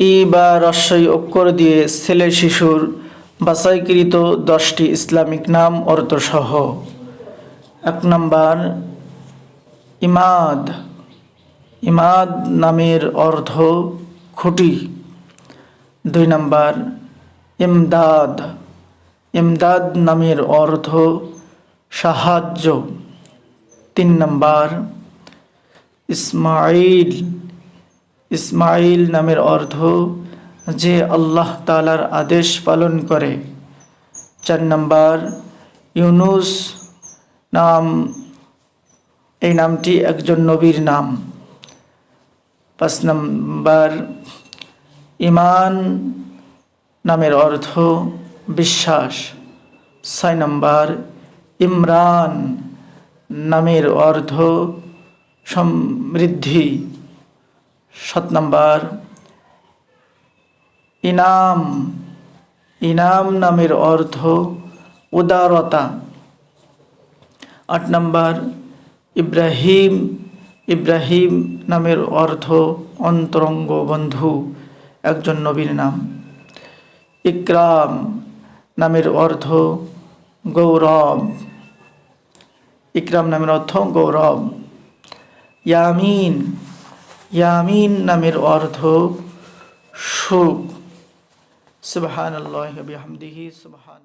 ই বা রস্বই অক্ষর দিয়ে ছেলে শিশুর বাছাইকৃত দশটি ইসলামিক নাম অর্থসহ এক নম্বর, ইমাদ। ইমাদ নামের অর্থ খুঁটি। দুই নম্বর, ইমদাদ। ইমদাদ নামের অর্থ সাহায্য। তিন নম্বর ইসমাইল ইসমাইল নামের অর্থ যে আল্লাহ তালার আদেশ পালন করে। চার নম্বর, ইউনুস নাম, এই নামটি একজন নবীর নাম। পাঁচ নম্বর ইমান নামের অর্থ বিশ্বাস। ছয় নম্বর, ইমরান নামের অর্থ সমৃদ্ধি। সাত নম্বর, ইনাম ইনাম নামের অর্থ উদারতা। আট নম্বর, ইব্রাহিম ইব্রাহিম নামের অর্থ অন্তরঙ্গ বন্ধু, একজন নবীর নাম। ইকরাম নামের অর্থ গৌরব। ইকরাম নামের অর্থ গৌরব। ইয়ামিন ইয়ামিন নামের অর্থ সুখ। বিহামদিহি সুবহান